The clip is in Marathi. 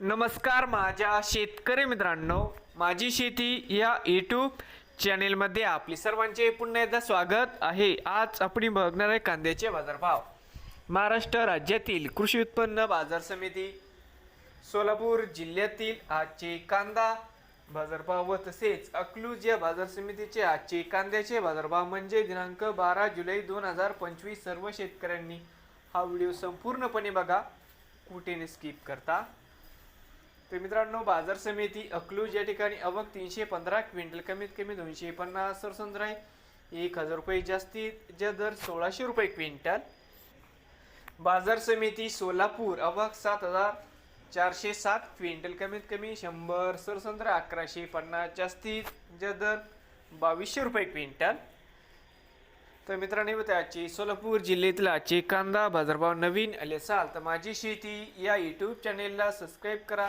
नमस्कार माझ्या शेतकरी मित्रांनो माझी शेती या यूट्यूब चॅनेलमध्ये आपली सर्वांचे पुन्हा एकदा स्वागत आहे. आज आपण बघणार आहे कांद्याचे बाजारभाव. महाराष्ट्र राज्यातील कृषी उत्पन्न बाजार समिती सोलापूर जिल्ह्यातील आजचे कांदा बाजारभाव व तसेच अकलूज या बाजार समितीचे आजचे कांद्याचे बाजारभाव म्हणजे दिनांक बारा जुलै दोन हजार पंचवीस सर्व शेतकऱ्यांनी हा व्हिडिओ संपूर्णपणे बघा. कुठेने स्किप करता. तर मित्रांनो बाजार समिती अकलूज या ठिकाणी अवक तीनशे पंधरा क्विंटल कमीत कमी दोनशे पन्नास. सरसंद्र आहे एक हजार रुपये जास्तीत जे दर सोळाशे रुपये क्विंटल. बाजार समिती सोलापूर अवक सात हजार चारशे सात क्विंटल कमीत कमी शंभर. सरसंद्र अकराशे पन्नास जास्तीत जे दर बावीसशे रुपये क्विंटल. तर मित्रांनो त्याची सोलापूर जिल्ह्यातील आजचे कांदा बाजारभाव नवीन आले असाल तर माझी शेती या यूट्यूब चॅनेलला सबस्क्राईब करा.